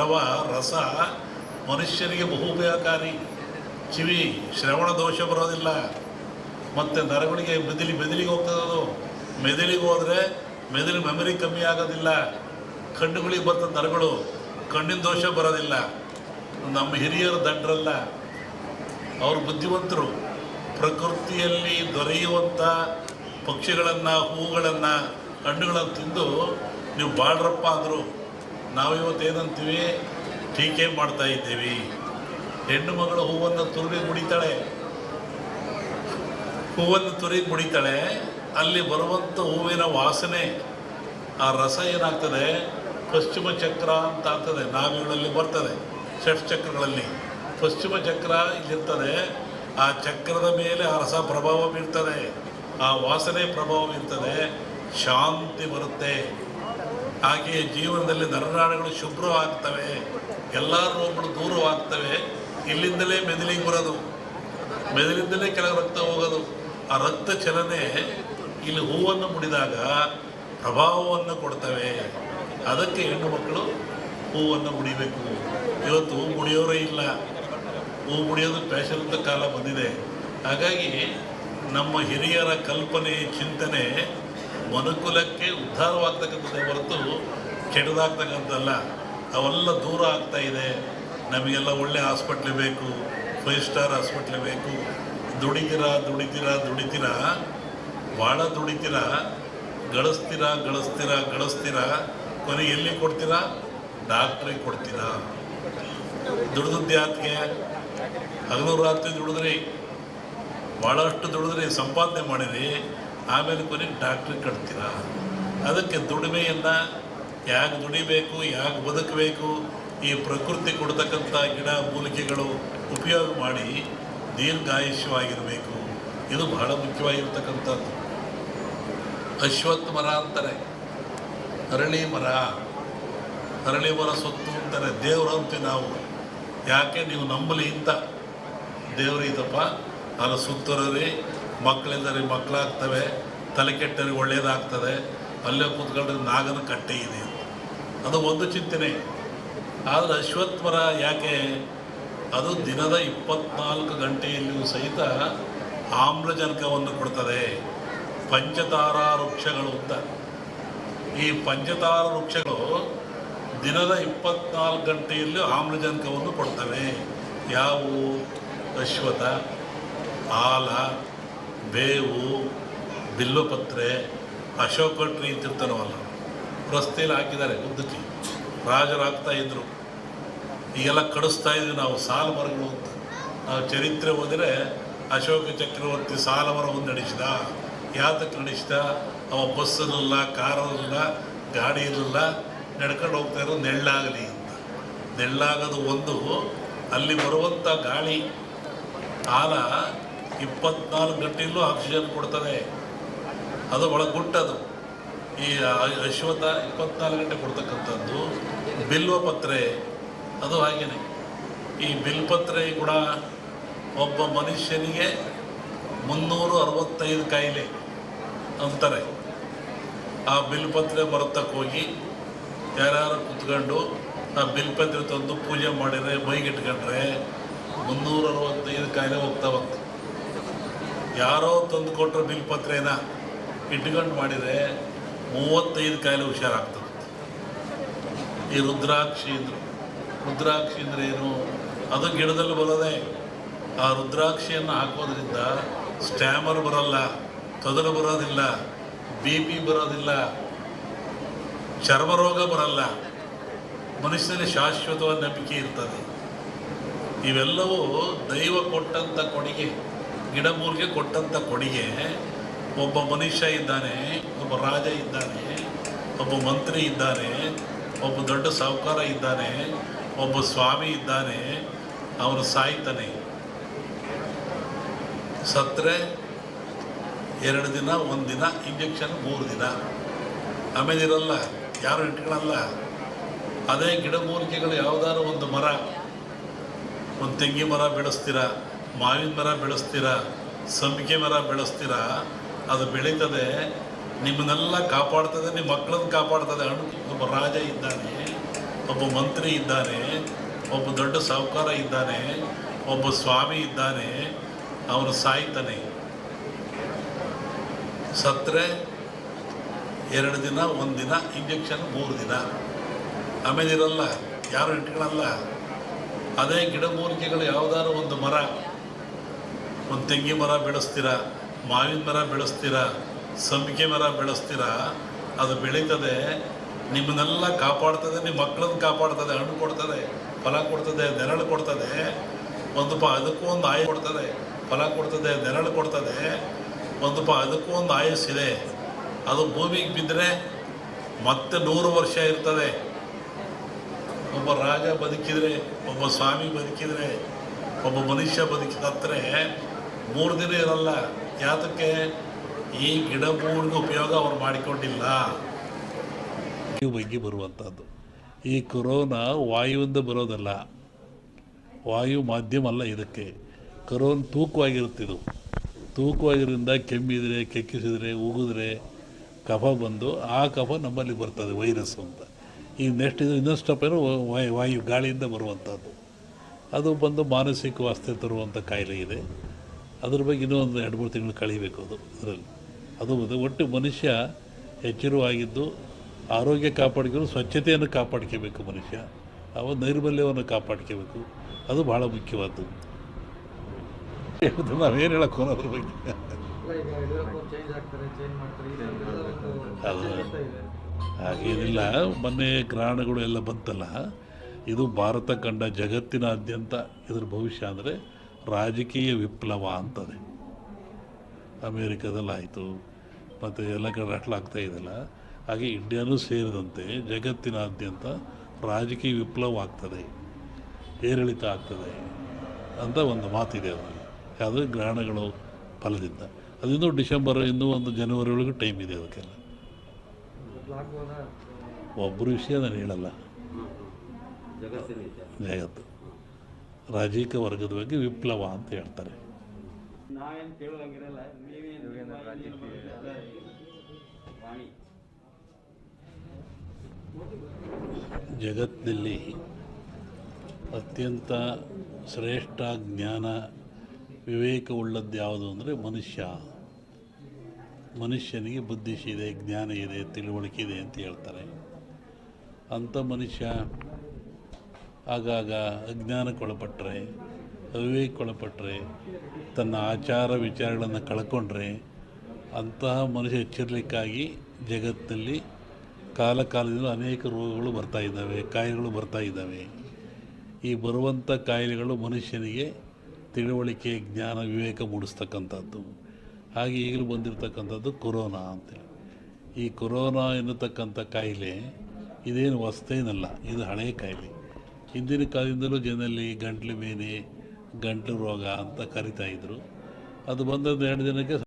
ದ್ರವ, ರಸ, ಮನುಷ್ಯನಿಗೆ ಬಹು ಉಪಯೋಗಕಾರಿ ಕಿವಿ, ಶ್ರವಣ ದೋಷ ಬರೋದಿಲ್ಲ. ಮತ್ತು ನರಗಳಿಗೆ ಮೆದುಲಿ ಮೆದುಲಿಗೆ ಹೋಗ್ತದೆ ಅದು ಮೆದುಳಿಗೆ ಹೋದರೆ ಮೆದುಳು ಮೆಮರಿ ಕಮ್ಮಿ ಆಗೋದಿಲ್ಲ. ಕಣ್ಣುಗಳಿಗೆ ಬರ್ತದೆ ನರಗಳು, ಕಣ್ಣಿನ ದೋಷ ಬರೋದಿಲ್ಲ. ನಮ್ಮ ಹಿರಿಯರು ದಡ್ರಲ್ಲ. ಅವರು ಬುದ್ಧಿವಂತರು. ಪ್ರಕೃತಿಯಲ್ಲಿ ದೊರೆಯುವಂಥ ಪಕ್ಷಿಗಳನ್ನು, ಹೂಗಳನ್ನು, ಹಣ್ಣುಗಳನ್ನು ತಿಂದು ನೀವು ಬಾಳ್ರಪ್ಪ ಅಂದರು. ನಾವಿವತ್ತು ಏನಂತೀವಿ? ಟೀಕೆ ಮಾಡ್ತಾ ಇದ್ದೀವಿ. ಹೆಣ್ಣು ಮಗಳು ಹೂವನ್ನು ತುರುಗಿ ಮುಡಿತಾಳೆ. ಹೂವನ್ನು ತುರುಗಿ ಮುಡಿತಾಳೆ. ಅಲ್ಲಿ ಬರುವಂಥ ಹೂವಿನ ವಾಸನೆ, ಆ ರಸ ಏನಾಗ್ತದೆ? ಪಶ್ಚಿಮ ಚಕ್ರ ಅಂತ ಆಗ್ತದೆ. ನಾವಿಗಳಲ್ಲಿ ಬರ್ತದೆ, ಷಟ್ ಚಕ್ರಗಳಲ್ಲಿ. ಪಶ್ಚಿಮ ಚಕ್ರ ಇಲ್ಲಿರ್ತದೆ. ಆ ಚಕ್ರದ ಮೇಲೆ ಆ ರಸ ಪ್ರಭಾವ ಬೀರ್ತದೆ. ಆ ವಾಸನೆ ಪ್ರಭಾವ ಬೀರ್ತದೆ. ಶಾಂತಿ ಬರುತ್ತೆ. ಹಾಗೆಯೇ ಜೀವನದಲ್ಲಿ ನರನಾಡುಗಳು ಶುಭ್ರವಾಗ್ತವೆ ಎಲ್ಲ ರೋಗಗಳು ದೂರವಾಗ್ತವೆ, ಇಲ್ಲಿಂದಲೇ ಮೆದುಳಿಗೆ ಬರೋದು, ಮೆದುಳಿಂದಲೇ ಕೆಲವು ರಕ್ತ ಹೋಗೋದು. ಆ ರಕ್ತ ಚಲನೆ ಇಲ್ಲಿ ಹೂವನ್ನು ಮುಡಿದಾಗ ಪ್ರಭಾವವನ್ನು ಕೊಡ್ತವೆ. ಅದಕ್ಕೆ ಹೆಣ್ಣು ಮಕ್ಕಳು ಹೂವನ್ನು ಮುಡಿಬೇಕು. ಇವತ್ತು ಹೂ ಮುಡಿಯೋರೇ ಇಲ್ಲ. ಹೂ ಮುಡಿಯೋದು ಫ್ಯಾಷನ್ ಕಾಲ ಬಂದಿದೆ. ಹಾಗಾಗಿ ನಮ್ಮ ಹಿರಿಯರ ಕಲ್ಪನೆ, ಚಿಂತನೆ ಮನುಕುಲಕ್ಕೆ ಉದ್ಧಾರವಾಗ್ತಕ್ಕಂಥದ್ದೇ ಹೊರತು ಕೆಡದಾಗ್ತಕ್ಕಂಥದ್ದಲ್ಲ. ಅವೆಲ್ಲ ದೂರ ಆಗ್ತಾ ಇದೆ. ನಮಗೆಲ್ಲ ಒಳ್ಳೆ ಹಾಸ್ಪಿಟ್ಲ್ ಬೇಕು, ಫೈವ್ ಸ್ಟಾರ್ ಹಾಸ್ಪಿಟ್ಲ್ ಬೇಕು. ದುಡಿತೀರಾ ದುಡಿತೀರಾ ದುಡಿತೀರಾ? ಭಾಳ ದುಡಿತೀರಾ? ಗಳಿಸ್ತೀರಾ ಗಳಿಸ್ತೀರಾ ಗಳಿಸ್ತೀರಾ? ಕೊನೆಗೆ ಎಲ್ಲಿ ಕೊಡ್ತೀರಾ? ಡಾಕ್ಟ್ರಿಗೆ ಕೊಡ್ತೀರಾ? ದುಡಿದದ್ದು ಹಗಲು ರಾತ್ರಿ ದುಡಿದ್ರಿ. ಭಾಳಷ್ಟು ದುಡಿದ್ರಿ. ಸಂಪಾದನೆ ಮಾಡಿರಿ. ಆಮೇಲೆ ಕೊನೆಗೆ ಡಾಕ್ಟ್ರಿಗೆ ಕಟ್ತೀರಾ? ಅದಕ್ಕೆ ದುಡಿಮೆಯನ್ನು ಯಾಕೆ ದುಡಿಬೇಕು, ಯಾಕೆ ಬದುಕಬೇಕು, ಈ ಪ್ರಕೃತಿ ಕೊಡ್ತಕ್ಕಂಥ ಗಿಡ ಮೂಲಿಕೆಗಳು ಉಪಯೋಗ ಮಾಡಿ ದೀರ್ಘಾಯುಷ್ಯವಾಗಿರಬೇಕು. ಇದು ಬಹಳ ಮುಖ್ಯವಾಗಿರ್ತಕ್ಕಂಥದ್ದು. ಅಶ್ವತ್ಥ ಮರ ಅಂತಾರೆ. ಅರಳಿ ಮರ. ಅರಳಿ ಮರ ಸೊತ್ತು ಅಂತಾರೆ. ದೇವರು ಅಂತೀವಿ ನಾವು. ಯಾಕೆ? ನೀವು ನಂಬಲಿ ಇಂಥ ದೇವರು ಇದಪ್ಪ. ನಾನು ಸುತ್ತರರಿ. ಮಕ್ಕಳಿಂದರಿ ಮಕ್ಕಳಾಗ್ತವೆ, ತಲೆ ಕೆಟ್ಟರಿಗೆ ಒಳ್ಳೆಯದಾಗ್ತದೆ ಅಲ್ಲೇ ಕೂತ್ಕೊಂಡ್ರೆ ನಾಗನ ಕಟ್ಟೆ ಇದೆ ಅದು ಒಂದು ಚಿಂತನೆ. ಆದರೆ ಅಶ್ವತ್ಥರ ಯಾಕೆ, ಅದು ದಿನದ ಇಪ್ಪತ್ನಾಲ್ಕು ಗಂಟೆಯಲ್ಲಿಯೂ ಸಹಿತ ಆಮ್ಲಜನಕವನ್ನು ಕೊಡ್ತದೆ. ಪಂಚತಾರಾ ವೃಕ್ಷಗಳು ಅಂತ. ಈ ಪಂಚತಾರ ವೃಕ್ಷಗಳು ದಿನದ ಇಪ್ಪತ್ನಾಲ್ಕು ಗಂಟೆಯಲ್ಲೂ ಆಮ್ಲಜನಕವನ್ನು ಕೊಡ್ತವೆ. ಯಾವುವು ಅಶ್ವಥ ಆಲ ಬೇವು, ಬಿಲ್ಲುಪತ್ರೆ ಅಶೋಕ ಟ್ರೀ ಅಂತಿರ್ತಾನವಲ್ಲ ರಸ್ತೆಯಲ್ಲಿ ಹಾಕಿದ್ದಾರೆ ಉದ್ದಕ್ಕೆ. ರಾಜರು ಹಾಕ್ತಾ ಇದ್ರು. ಈಗೆಲ್ಲ ಕಡಿಸ್ತಾ ಇದ್ವಿ ನಾವು ಸಾಲ ಮರಗಳು ಅಂತ. ನಾವು ಚರಿತ್ರೆ ಹೋದರೆ ಅಶೋಕ ಚಕ್ರವರ್ತಿ ಸಾಲ ಮರ ಒಂದು ನಡೆಸಿದ. ಯಾತಕ್ಕೆ ನಡೆಸಿದ? ಅವ ಬಸ್ ಇರಲಿಲ್ಲ ಕಾರ್ ಇರಲಿಲ್ಲ ಗಾಡಿ ಇರಲಿಲ್ಲ, ನಡ್ಕೊಂಡು ಹೋಗ್ತಾ ಇರೋ ನೆಳ್ಳಾಗಲಿ ಅಂತ. ನೆಳ್ಳಾಗೋದು ಒಂದು, ಅಲ್ಲಿ ಬರುವಂಥ ಗಾಳಿ, ಆಲ ಇಪ್ಪತ್ನಾಲ್ಕು ಗಂಟೆಯಲ್ಲೂ ಆಕ್ಸಿಜನ್ ಕೊಡ್ತದೆ ಅದು ಒಳ ಗುಟ್ಟದು ಈ ಅಶ್ವಥ ಇಪ್ಪತ್ನಾಲ್ಕು ಗಂಟೆ ಕೊಡ್ತಕ್ಕಂಥದ್ದು, ಬಿಲ್ವ ಪತ್ರೆ, ಅದು ಹಾಗೇನೆ. ಈ ಬಿಲ್ಪತ್ರೆ ಕೂಡ ಒಬ್ಬ ಮನುಷ್ಯನಿಗೆ ಮುನ್ನೂರು ಅರವತ್ತೈದು ಕಾಯಿಲೆ ಅಂತಾರೆ. ಆ ಬಿಲ್ಪತ್ರೆ ಬರತಕ್ಕ ಹೋಗಿ ಯಾರ್ಯಾರು ಕುತ್ಕೊಂಡು ಆ ಬಿಲ್ಪತ್ರೆ ತಂದು ಪೂಜೆ ಮಾಡಿದರೆ ಮೈಗಿಟ್ಕೊಂಡ್ರೆ ಮುನ್ನೂರ ಅರವತ್ತೈದು ಕಾಯಿಲೆ ಹೋಗ್ತಾವಂತೆ. ಯಾರೋ ತಂದು ಕೊಟ್ಟರು ಬಿಲ್ಪತ್ರೆನ ಇಟ್ಕೊಂಡು ಮಾಡಿದರೆ ಮೂವತ್ತೈದು ಕಾಯಿಲೆ ಹುಷಾರಾಗ್ತದೆ. ಈ ರುದ್ರಾಕ್ಷಿ ಅಂದರು. ರುದ್ರಾಕ್ಷಿ ಅಂದರೆ ಏನು? ಅದು ಗಿಡದಲ್ಲಿ ಬರೋದೇ. ಆ ರುದ್ರಾಕ್ಷಿಯನ್ನು ಹಾಕೋದ್ರಿಂದ ಸ್ಟ್ಯಾಮರ್ ಬರಲ್ಲ ತೊದಲು ಬರೋದಿಲ್ಲ, ಬಿ ಪಿ ಬರೋದಿಲ್ಲ, ಚರ್ಮ ರೋಗ ಬರಲ್ಲ. ಮನುಷ್ಯನಲ್ಲಿ ಶಾಶ್ವತವಾದ ನಂಬಿಕೆ ಇರ್ತದೆ. ಇವೆಲ್ಲವೂ ದೈವ ಕೊಟ್ಟಂಥ ಕೊಡುಗೆ. ಗಿಡಮೂಲಿಗೆ ಕೊಟ್ಟಂಥ ಕೊಡುಗೆ, ಒಬ್ಬ ಮನುಷ್ಯ ಇದ್ದಾನೆ, ಒಬ್ಬ ರಾಜ ಇದ್ದಾನೆ, ಒಬ್ಬ ಮಂತ್ರಿ ಇದ್ದಾನೆ, ಒಬ್ಬ ದೊಡ್ಡ ಸಾಹುಕಾರ ಇದ್ದಾನೆ, ಒಬ್ಬ ಸ್ವಾಮಿ ಇದ್ದಾನೆ, ಅವನು ಸಾಯ್ತಾನೆ. ಸತ್ತರೆ ಎರಡು ದಿನ, ಒಂದು ದಿನ ಇಂಜೆಕ್ಷನ್ ಮೂರು ದಿನ. ಆಮೇಲೆ ಇರಲ್ಲ ಯಾರು ಇಟ್ಕೊಳ್ಳಲ್ಲ ಅದೇ ಗಿಡಮೂಲಿಕೆಗಳು ಯಾವುದಾದ್ರು ಒಂದು ಮರ, ಒಂದು ತೆಂಗಿ ಮರ ಬೆಳೆಸ್ತೀರಾ? ಮಾವಿನ ಮರ ಬೆಳೆಸ್ತೀರಾ, ಸಂಪಿಗೆ ಮರ ಬೆಳೆಸ್ತೀರಾ, ಅದು ಬೆಳೀತದೆ, ನಿಮ್ಮನ್ನೆಲ್ಲ ಕಾಪಾಡ್ತದೆ ನಿಮ್ಮ ಮಕ್ಕಳನ್ನ ಕಾಪಾಡ್ತದೆ. ಅಣ್ಣು ಒಬ್ಬ ರಾಜ ಇದ್ದಾನೆ, ಒಬ್ಬ ಮಂತ್ರಿ ಇದ್ದಾನೆ, ಒಬ್ಬ ದೊಡ್ಡ ಸಾಹುಕಾರ ಇದ್ದಾನೆ, ಒಬ್ಬ ಸ್ವಾಮಿ ಇದ್ದಾನೆ, ಅವನು ಸಾಯ್ತಾನೆ. ಸತ್ತರೆ ಎರಡು ದಿನ, ಒಂದು ದಿನ, ಇಂಜೆಕ್ಷನ್ ಮೂರು ದಿನ. ಆಮೇಲೆ ಇರಲ್ಲ ಯಾರು ಇಟ್ಕೊಳ್ಳಲ್ಲ ಅದೇ ಗಿಡಮೂಲಿಕೆಗಳು ಯಾವುದಾದ್ರು ಒಂದು ಮರ. ಒಂದು ತೆಂಗಿನ ಮರ ಬೆಳೆಸ್ತೀರಾ, ಮಾವಿನ ಮರ ಬೆಳೆಸ್ತೀರಾ ಸಂಪಿಗೆ ಮರ ಬೆಳೆಸ್ತೀರಾ, ಅದು ಬೆಳೀತದೆ, ನಿಮ್ಮನ್ನೆಲ್ಲ ಕಾಪಾಡ್ತದೆ ನಿಮ್ಮ ಮಕ್ಕಳನ್ನು ಕಾಪಾಡ್ತದೆ, ಹಣ್ಣು ಕೊಡ್ತದೆ, ಫಲ ಕೊಡ್ತದೆ, ನೆರಳು ಕೊಡ್ತದೆ, ಒಂದು ಪ ಅದಕ್ಕೂ ಒಂದು ಆಯು ಕೊಡ್ತದೆ, ಫಲ ಕೊಡ್ತದೆ, ನೆರಳು ಕೊಡ್ತದೆ, ಒಂದು ಪ ಅದಕ್ಕೂ ಒಂದು ಆಯಸ್ಸಿದೆ ಅದು ಭೂಮಿಗೆ ಬಿದ್ದರೆ ಮತ್ತೆ ನೂರು ವರ್ಷ ಇರ್ತದೆ. ಒಬ್ಬ ರಾಜ ಬದುಕಿದರೆ, ಒಬ್ಬ ಸ್ವಾಮಿ ಬದುಕಿದರೆ, ಒಬ್ಬ ಮನುಷ್ಯ ಬದುಕಿದ್ರೆ ಮೂರು ದಿನ ಇರಲ್ಲ. ಯಾತಕ್ಕೆ? ಈ ಗಿಡ ಮೂಡಿಗೆ ಉಪಯೋಗ ಅವ್ರು ಮಾಡಿಕೊಂಡಿಲ್ಲ. ಈ ಬಗ್ಗೆ ಬರುವಂಥದ್ದು ಈ ಕೊರೋನಾ ವಾಯುವಿಂದ ಬರೋದಲ್ಲ. ವಾಯು ಮಾಧ್ಯಮ ಅಲ್ಲ ಇದಕ್ಕೆ. ಕೊರೋನ್ ತೂಕವಾಗಿರುತ್ತಿದ್ದು ತೂಕವಾಗಿರೋದ್ರಿಂದ ಕೆಮ್ಮಿದ್ರೆ, ಕೆಕ್ಕಿಸಿದರೆ, ಉಗಿದ್ರೆ ಕಫ ಬಂದು ಆ ಕಫ ನಮ್ಮಲ್ಲಿ ಬರ್ತದೆ, ವೈರಸ್ ಅಂತ. ಈಗ ನೆಕ್ಸ್ಟ್ ಇದು ಇನ್ನೊಂದು ಸ್ಟೆಪ್ ಏನು? ವಾಯು ಗಾಳಿಯಿಂದ ಬರುವಂಥದ್ದು ಅದು ಬಂದು ಮಾನಸಿಕ ವಾಸ್ತೆ ತರುವಂಥ ಕಾಯಿಲೆ ಇದೆ. ಅದ್ರ ಬಗ್ಗೆ ಇನ್ನೂ ಒಂದು ಎರಡು ಮೂರು ತಿಂಗಳು ಕಳಿಬೇಕು ಅದು, ಅದರಲ್ಲಿ. ಅದು ಒಟ್ಟು ಮನುಷ್ಯ ಎಚ್ಚರವಾಗಿದ್ದು ಆರೋಗ್ಯ ಕಾಪಾಡ್ಕೊಂಡು ಸ್ವಚ್ಛತೆಯನ್ನು ಕಾಪಾಡ್ಕೋಬೇಕು ಮನುಷ್ಯ. ಅವ ನೈರ್ಮಲ್ಯವನ್ನು ಕಾಪಾಡ್ಕೋಬೇಕು. ಅದು ಭಾಳ ಮುಖ್ಯವಾದ್ದು. ನಾವೇನು ಹೇಳಕ್ಕೆ ಅದ್ರ ಬಗ್ಗೆ? ಅದು. ಹಾಗೇನಿಲ್ಲ. ಮೊನ್ನೆ ಗ್ರಹಣಗಳು ಎಲ್ಲ ಬಂತಲ್ಲ, ಇದು ಭಾರತ ಕಂಡ ಜಗತ್ತಿನಾದ್ಯಂತ ಇದ್ರ ಭವಿಷ್ಯ ಅಂದರೆ ರಾಜಕೀಯ ವಿಪ್ಲವ ಅಂತದೆ. ಅಮೇರಿಕದಲ್ಲಾಯಿತು ಮತ್ತು ಎಲ್ಲ ಕಡೆ ರಟ್ಲಾಗ್ತಾ ಇದೆಯಲ್ಲ ಹಾಗೆ ಇಂಡಿಯಾನೂ ಸೇರಿದಂತೆ ಜಗತ್ತಿನಾದ್ಯಂತ ರಾಜಕೀಯ ವಿಪ್ಲವ ಆಗ್ತದೆ ಏರಿಳಿತ ಆಗ್ತದೆ ಅಂತ ಒಂದು ಮಾತಿದೆ ಅದರಲ್ಲಿ. ಯಾವುದೇ ಗ್ರಹಣಗಳು ಫಲದಿಂದ. ಅದಿಂದ ಡಿಸೆಂಬರ್ ಇನ್ನೂ ಒಂದು ಜನವರಿ ಒಳಗೆ ಟೈಮ್ ಇದೆ ಅದಕ್ಕೆಲ್ಲ? ಒಬ್ಬರು ವಿಷಯ ನಾನು ಹೇಳಲ್ಲ. ಜಗತ್ತು. ರಾಜಕೀಯ ವರ್ಗದ ಬಗ್ಗೆ ವಿಪ್ಲವ ಅಂತ ಹೇಳ್ತಾರೆ. ನಾವೇನು ಕೇಳೋಂಗಿರಲ್ಲ ನೀವೇನು ವಾಣಿ. ಜಗತ್ತಿನಲ್ಲಿ ಅತ್ಯಂತ ಶ್ರೇಷ್ಠ ಜ್ಞಾನ ವಿವೇಕವುಳ್ಳದ್ದು ಯಾವುದು ಅಂದರೆ ಮನುಷ್ಯ. ಮನುಷ್ಯನಿಗೆ ಬುದ್ಧಿಶಿದೆ ಜ್ಞಾನ ಇದೆ ತಿಳುವಳಿಕೆ ಇದೆ ಅಂತ ಹೇಳ್ತಾರೆ. ಅಂಥ ಮನುಷ್ಯ ಆಗಾಗ ಅಜ್ಞಾನಕ್ಕೊಳಪಟ್ಟರೆ ಅವಿವೇಕೊಳಪಟ್ಟರೆ ತನ್ನ ಆಚಾರ ವಿಚಾರಗಳನ್ನು ಕಳ್ಕೊಂಡ್ರೆ, ಅಂತಹ ಮನುಷ್ಯ ಎಚ್ಚರಲಿಕ್ಕಾಗಿ ಜಗತ್ತಿನಲ್ಲಿ ಕಾಲ ಕಾಲದಿಂದ ಅನೇಕ ರೋಗಗಳು ಬರ್ತಾ ಇದ್ದಾವೆ, ಕಾಯಿಲೆಗಳು ಬರ್ತಾ ಇದ್ದಾವೆ. ಈ ಬರುವಂಥ ಕಾಯಿಲೆಗಳು ಮನುಷ್ಯನಿಗೆ ತಿಳುವಳಿಕೆ, ಜ್ಞಾನ, ವಿವೇಕ ಮೂಡಿಸ್ತಕ್ಕಂಥದ್ದು. ಹಾಗೆ ಈಗಲೂ ಬಂದಿರತಕ್ಕಂಥದ್ದು ಕೊರೋನಾ ಅಂತೇಳಿ. ಈ ಕೊರೋನಾ ಎನ್ನತಕ್ಕಂಥ ಕಾಯಿಲೆ ಇದೇನು ಹೊಸ್ತೇನಲ್ಲ ಇದು ಹಳೆಯ ಕಾಯಿಲೆ. ಹಿಂದಿನ ಕಾಲದಿಂದಲೂ ಜನರಲ್ಲಿ ಗಂಟ್ಲು ಬೇನೆ ಗಂಟಲು ರೋಗ ಅಂತ ಕರಿತಾ ಇದ್ದರು ಅದು ಬಂದದ್ದು ಎರಡು ದಿನಕ್ಕೆ